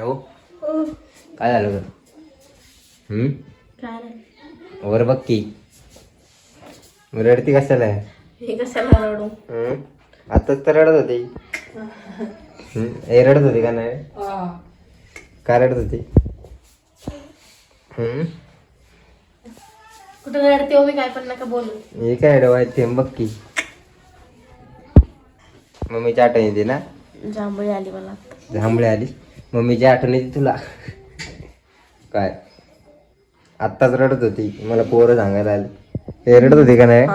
हो? काय झालं ग? वर बघ की. रडती कशाला? आहे हे कशाला रडू? हम्म? आताच तर रडत होती? ए रडत होती का नाही? काय रडत होती? हम्म? कुठं रडते हो मी काय पण नका बोलू. हे काय डोळ्यात थेंब बघ की. मम्मीची आठवण येते ना? जांभळी आली मला. जांभळे आली? मम्मीची आठवण येते तुला. काय? आत्ताच रडत होती. मला पोरं सांगायला आली. हे रडत होती का नाही?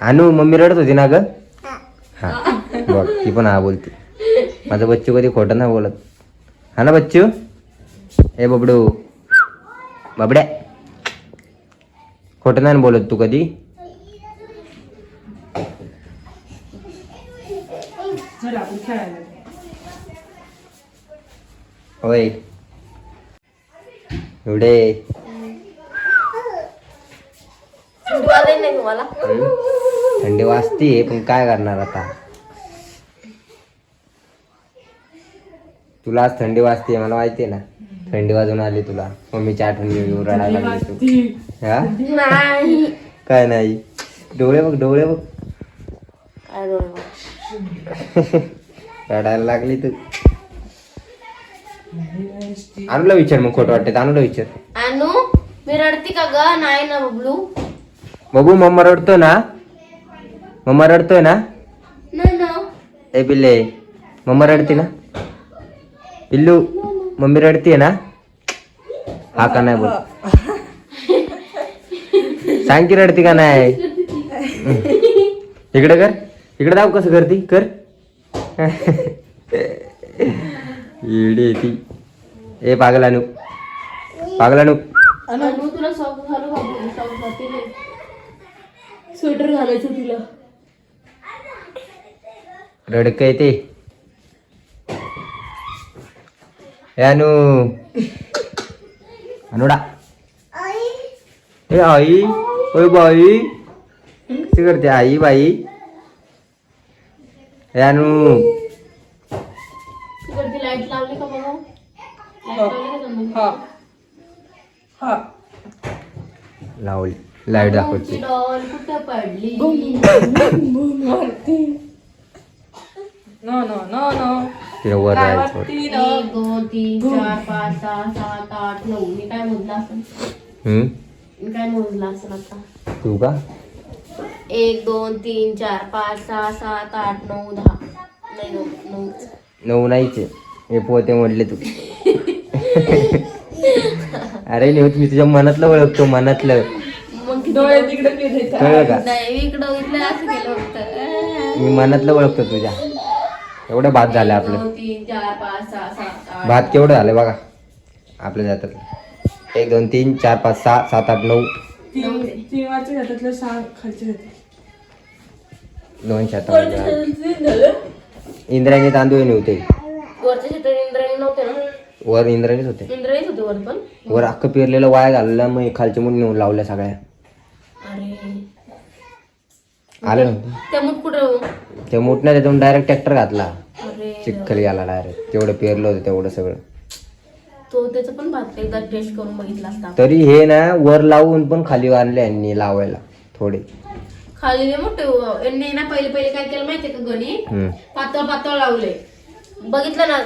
आणू मम्मी रडत होती ना ग? हा. बघ ती पण हा बोलते. माझं बच्चू कधी खोटं नाही बोलत. हा ना बच्चू? ए बबडू. बबड्या. खोटं नाही ना बोलत तू कधी? होय एवढे। थंडी वाजायला नाही तुम्हाला हम्म? थंडी वाजते पण काय करणार आता? तुला आज थंडी वाजते मला माहिती आहे ना. थंडी वाजून आली तुला. मम्मीची आठवण येऊन रडायला लागली तू. हा? नाही. काय नाही. डोळे बघ डोळे बघ. काय डोळे बघ. रडायला लागली तू. अनुला विचार मग खोटं वाटते अनुला विचार. अनु मी रडती का ग? नाही ना बबलू. बघू मम्मा रडतो ना? मम्मा रडतोय ना? नाही ना. ए पिल्ले मम्मा रडते ना? पिल्लू मम्मी रडतीये ना? हा का नाही बोल? सांग की रडती का नाही? इकडे कर इकडे दाव कसं करती कर. इडी ती. ए पागलानू. पागलानू. अनु तुला सॉक्स घालू का? सॉक्स घालते स्वेटर घालायचं तिला. रडक येते अनु. अनुडा. ए आई. ओय बाई. करते आई बाई. अनु. तिकडची लाइट लावली का बघा? लाइट लावली का तुम्ही? लावली. लाइट दाखवते. डॉल कुठं पडली? नो नो नो नो तिला वर जायचं एक दोन तीन चार पाच सहा सात आठ नऊ. मी काय मोजला असेल? हम्म? मी काय मोजला असेल आता? तू का? एक दोन तीन चार पाच सहा सात आठ नऊ दहा. नाही नऊ नऊ. नऊ नाहीच. हे पोते म्हटले तू. अरे नेहमी मी तुझ्या मनातलं ओळखतो मनातलं. मग किती डोळे तिकडे कळलं का? नाही मी इकडं इथलं असं केलं फक्त मी मनातलं ओळखतो तुझ्या. एवढं भात झालं आपलं. दोन तीन चार पाच सहा सात आठ भात केवढं झालं बघा. आपल्या जातात. एक दोन तीन चार पाच सहा सात आठ नऊ. तीन तीन वरच्या हातातलं सहा खालच्या हातात दोन इंद्रायणी तांदूळ नव्हते वरच्या शेतात इंद्रायणी नव्हते ना? वर इंद्रायणीच होते. इंद्रायणीच होते वर पण. वर अख्खं पेरलेलं वाया घाललं मग खालचे मुली नेऊन लावल्या सगळ्या. अरे. आलं नव्हतं त्या मूठ कुठं ते मोठण्या त्यातून डायरेक्ट ट्रॅक्टर घातला. अरे चिखल गेला डायरेक्ट तेवढं पेरलं होतं तेवढं सगळं. तो त्याचं पण भात एकदा टेस्ट करून बघितला असता. तरी हे ना वर लावून पण खाली आणले यांनी लावायला थोडे. खाली लय मोठे व- यांनी ना पहिले पहिले काय केलं माहितीये का गणी? हम्म. पातळ पातळ लावले. बघितलं ना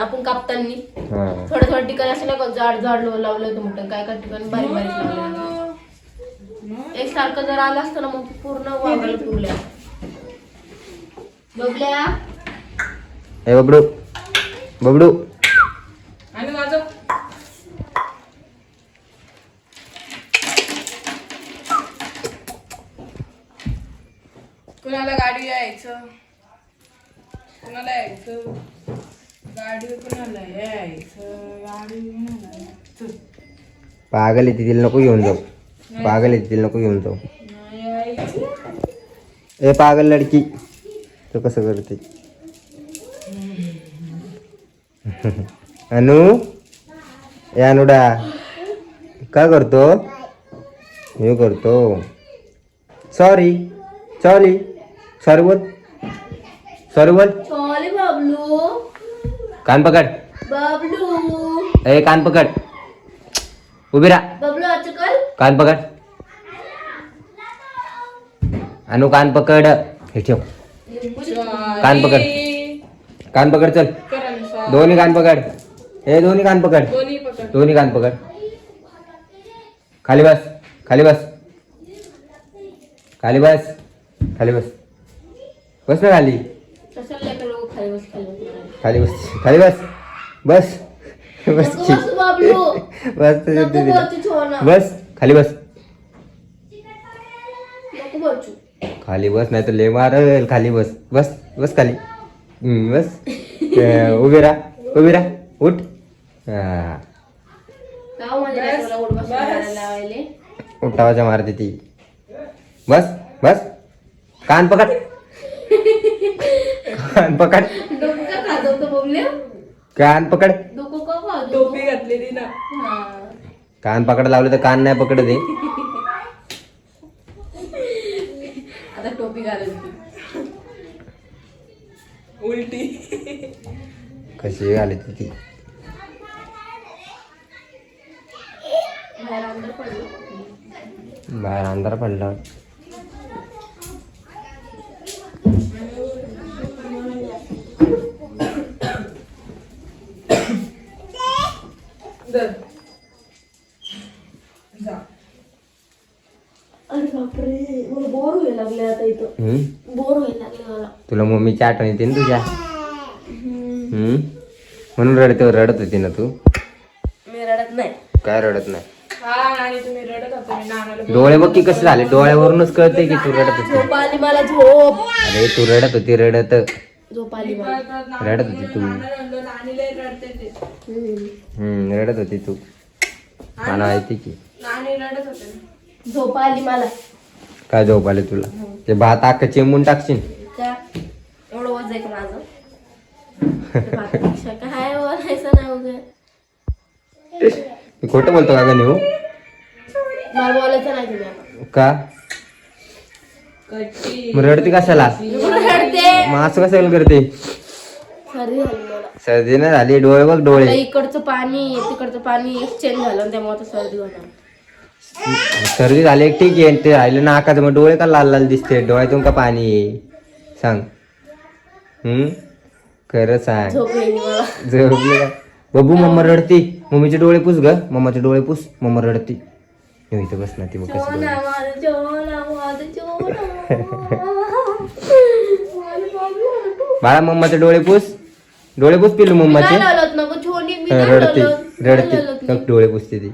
आपण कापतानी? हा. थोड्या थोड्या ठिकाणी असं नाही का जाड जाड लो- लावलं होतं मोठं. काय काय ठिकाणी बारीक बारीक लावलं. एक सारखं जर आलं असतं ना मग पूर्ण वावराला पुरल्या बबडू. बबडू आणि माझं कुणाला गाडी यायचं कुणाला यायचं? गाडी कुणाला यायचं? गाडी कुणाला यायचं? पागल येते तिला नको घेऊन जाऊ. पागल येते तिला नको घेऊन जाऊ. नाही यायचं? ए पागल लडकी. तो कसं करते? अनु? ए अनुडा. काय करतो? मी करतो. सॉरी सॉरी सॉरी बोल सॉरी बोल सॉरी बाबा बबलू. कान पकड. बबलू. ए कान पकड. उभी राहा. बबलू आजकाल कान पकड. अनु कान पकड. हे ठेव. कान पकड. कान पकड चल. दोन्ही कान पकड. हे दोन्ही कान पकड. दोन्ही कान पकड. खाली बस. खाली बस. खाली बस. खाली बस. बस ना खाली. खाली बस खाली बस. बस बस. बस. खाली बस. खाली बस नाही तर ले मारल खाली बस. बस. बस खाली. बस. उभी राहा. उभी राहा. उठ. लावायले? उठावाच्या मारते ती. बस. बस. कान पकड. कान पकड. डोकं खाजवतो कान पकड. डोकं का खाजवतो टोपी घातलेली ना. हा. कान पकड लावलं तर कान नाही पकडत आहे आता टोपी उलटी. कशी घालायची ती बाहेर अंदर पडलं. बाहेर अंधार पडला दर जा अरे बापरे मला बोर व्हायला लागले आता इथं हम्म? बोर व्हायला लागले मला तुला मम्मीची आठवण येते ना तुझ्या? हम्म? म्हणून रडते रडत होती ना तू? मी रडत नाही. काय रडत नाही? हा आणि तुम्ही रडत होता मी नानाला डोळे बघ की कसे झाले डोळ्यावरूनच कळते की तू रडत होती. मला झोप. अरे तू रडत होती रडत. झोप आली मला. रडत होती तू. रडते हम्म. होती तू. मला माहिती की. झोप आली मला. काय झोप आले तुला? ते भात अख्खा चिमून टाकशील. का? एवढं वज आहे का माझं? ते भातापेक्षा काय बोलायचं नाही वगैरे मी खोटं बोलतो का गणू मला बोलायचं नाही तुम्ही आता. का? कच्ची. मग रडते कशाला? मग असं कशाला करते सर्दी झाली मला. सर्दी नाही झाली डोळे बघ आता डोळे इकडचं पाणी तिकडचं पाणी एक्सचेंज झालं आणि त्यामुळे सर्दी होणार. सर्दी झाली एक ठीक आहे. ते राहिले नाकाचं मग डोळे का लाल लाल दिसते? डोळ्यातून का पाणी? सांग. हम्म? खरं सांग झोप येईल मला. झोपली का बबू मम्मा रडती. मम्मीचे डोळे पुस ग. मम्माचे डोळे पुस. मम्मा रडती. इथं बस ना ती माझं माझं माझं बाबू. बाळा मम्माचे डोळे पुस. डोळे पुस पिलू मम्माचे. रडती रडती. डोळे पुसते ती.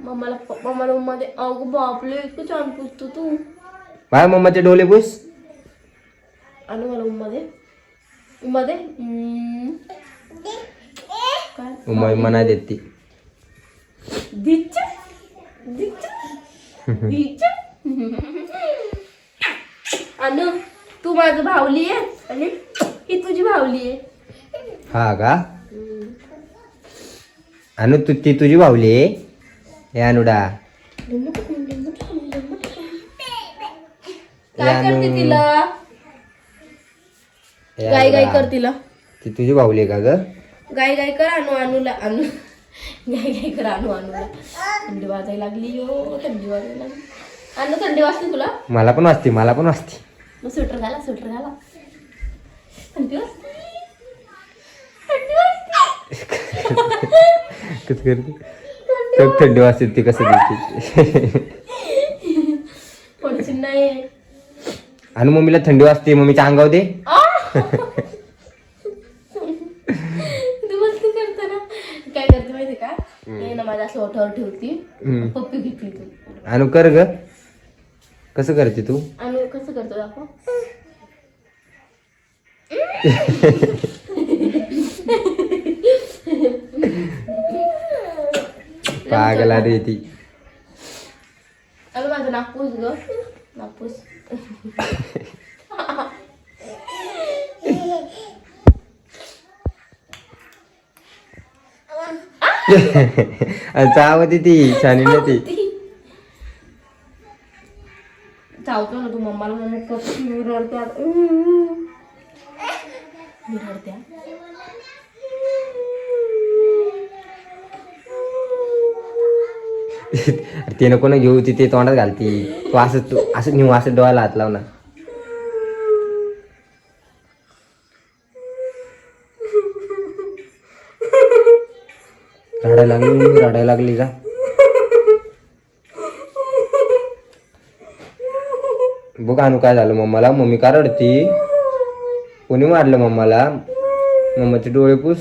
मम्माला मम्माला मध्ये अगं बापले इतकं छान पुसतो तू. बाळा मम्माचे डोळे पुस. आणि मला मध्ये मध्ये हम्म. काय? उमा मना देत. दिच्च अनु तू माझं भावली आहे? आणि ही तुझी भावली आहे. हा का? अनु तू ती तुझी भावली आहे? हे अनुडा. काय करते तिला? हे गाय गाय अनुडा. कर तिला. ती तुझी भावली आहे का ग? गाय गाय कर अनु अनुला. अनु. गाय गाय कर अनु अनुला. थंडी वाजायला लागली यो थंडी वाजायला लागली. अनु थंडी वाजते तुला? मला पण वाजते मला पण वाजते. मग स्वेटर घाला स्वेटर घाला. कसं करते तर थंडी वाजते ती कसं देते नाही. आणि मम्मीला थंडी वाजते मम्मीच्या अंगावर दे. तू मस्ती करते ना काय करते माहिती का? हे ना माझ्या असं ओठावर ठेवती. पप्पी घेतली तू. अनु कर ग. कसं करते तू? आणि कसं करतो दाखव. पागला रे ती. अगं माझं नागपूस ग. नागपूस आणि चावती ती छानी ना ती. चावतो ना तू मम्माला म्हणून कशी आता. मी ते नको ना घेऊ ती ते तोंडात घालती. तू असं तू असं नेऊ असं डोळ्याला हात लाव ना. रडायला लागली रडायला लागली का बघ आणू काय झालं मम्माला. मम्मी का रडती? कोणी मारलं मम्माला? मम्माचे डोळे पुस.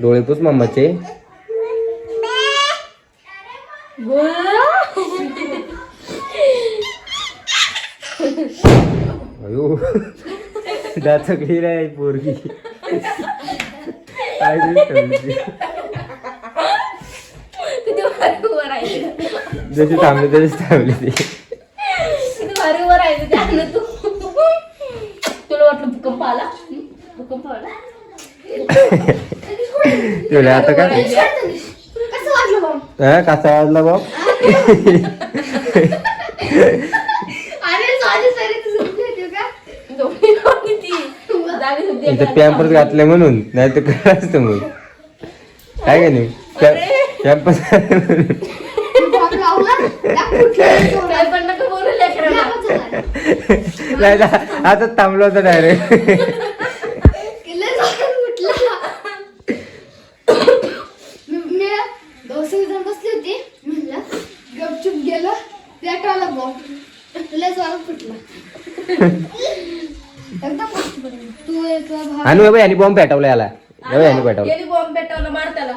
डोळे पुस मम्माचे. अयो. दाचकली नाही पोरगी. काय दिवस ठेवली. किती भारी उभं राहिलं जशी थांबली तशीच थांबली ती. त्यानं तू तुला वाटलं भूकंप आला? भूकंप आला? तुला आता काय कसं वाटलं भाऊ हा कसा वाजला बाप अरे सॉरी सॉरी तू झोपली होती का? झोपली नव्हती ती. जागी होती इथं पॅम्पर्स घातले म्हणून नाही तर काय असतं मग काय का नाही पॅम्पर्स काय पण नका बोलू लेकराला. नाही आता थांबलो होतो डायरेक्ट बसली होती म्हणलं गपचूप गेलं पेट्रोलला बॉम्ब तुला जोरात फुटला एकदम मस्त पडलं. तू एक भाव आणि बाबा यांनी बॉम्ब पेटवला. याला यांनी पेटवला गेली बॉम्ब पेटवला मार त्याला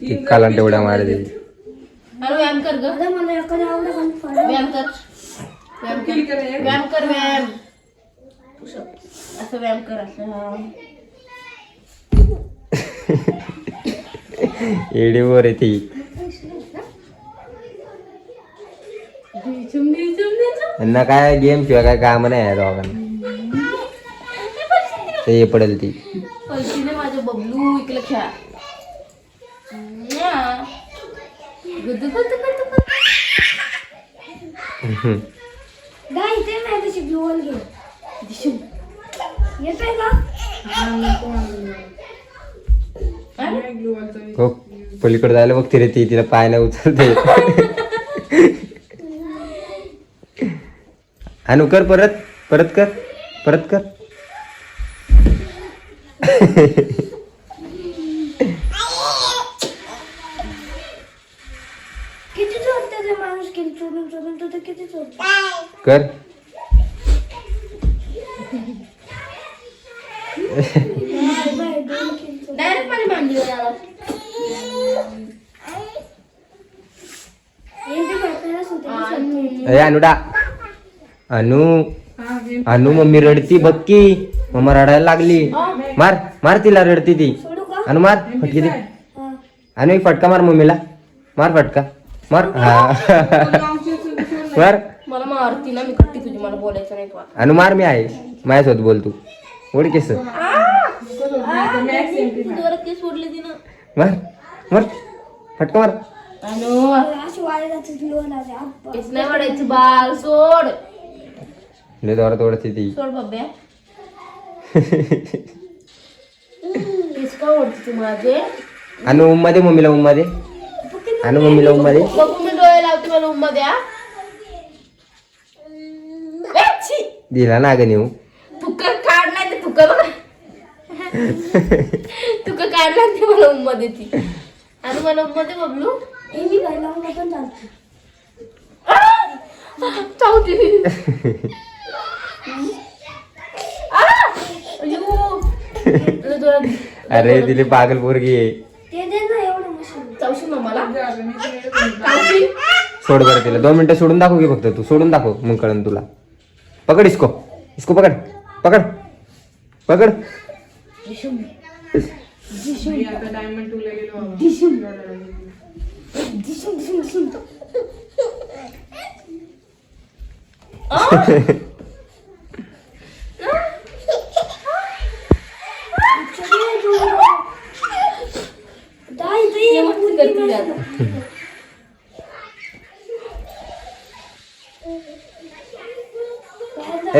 ती कालांट तेवढ्या मारते अरे व्यायाम कर ग. व्यायाम कर. व्यायाम कर? व्यायाम कर व्यायाम. असं व्यायाम कर. असं एडीवर आहे ती. दिसून दिसून दिसून त्यांना काय गेम शिवाय काय काम नाही आहे दोघांना. ते पडेल ती. पैसे माझे बबलू इकडे खेळा. गाय इथे नाही तशी घे दिशू. का हो पलीकडे जायला बघते रे ती तिला पाय नाही उचलते अनु कर परत परत कर परत कर चोरून चोरून तो तर किती चोरतो कर. डायरेक्ट माझ्या मांडीवर आला हे. अरे अनुडा. अनु. अनु मम्मी रडती बक्की मम्मा रडायला लागली. मार मार तिला रडती ती. अनु मार. फटकी दे. हा. अनु एक फटका मार मम्मीला. मार फटका. मार. मला मारती ना मी कट्टी तुझी मला बोलायचं नाही तुला. अनु मार मी आहे. माझ्यासोबत बोल तू. ओढ केस. जोरात केस सोडले तिनं मार मार. फटका मार. अनु. नाही वाढायचं बाल सोड. लय जोरात ओढते ती. सोड बब्या केस का ओढते तू माझे? अनु उम्मा दे मम्मीला उम्मा दे अनु मम्मीला उम्मा दे बघू मी डोळे लावते मला उम्मा द्या. ए, छी! दिला ना ग नेऊ. तुका काढ नाही ते तुका बघ. तुका काढ नाही ते मला उम्मा देते आणि मला उम्मा दे बबलू. हे मी लावून पण चालते. चावती अयो. अरे तिले पागल पोरगी आहे. ते दे ना मशीन चावशी मम्माला झालं, मी तुला येतं म्हणतो. चावशी सोड बरं तिला दोन मिनिटं सोडून दाखव की फक्त. तू सोडून दाखव मग कळन तुला. पकड इसको. इसको पकड. पकड. पकड. डायमंड टूला गेलो बाबा. दिसून दिसून दिसून दाई दाई ये मस्ती करते मी आता ए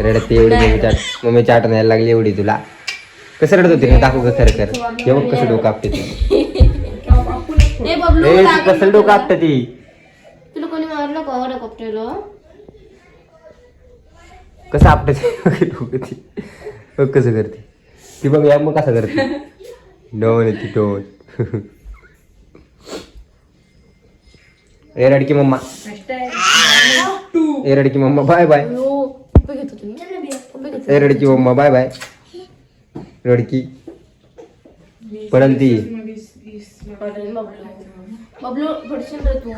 रडते एवढी मम्मी चाट मम्मी चाट न्यायला लागली एवढी तुला. कसं रडत होती? ना दाखव ग खरं कर हे बघ कसं डोकं आपटे ती ए तू कसं डोकं आपटे ती? तुला कोणी मारलं का हेलिकॉप्टरला कसं आपटे डोकं ती. बघ कसं करते. ती बघ या मग कसं करते. डोन येते डोन. ए रडकी मम्मा. ए रडकी मम्मा बाय बाय हो पप्पे घेतो तुम्ही पप्पे घेतो ए रडकी मम्मा बाय बाय रडकी पडल बबलू बबलू पडशील तू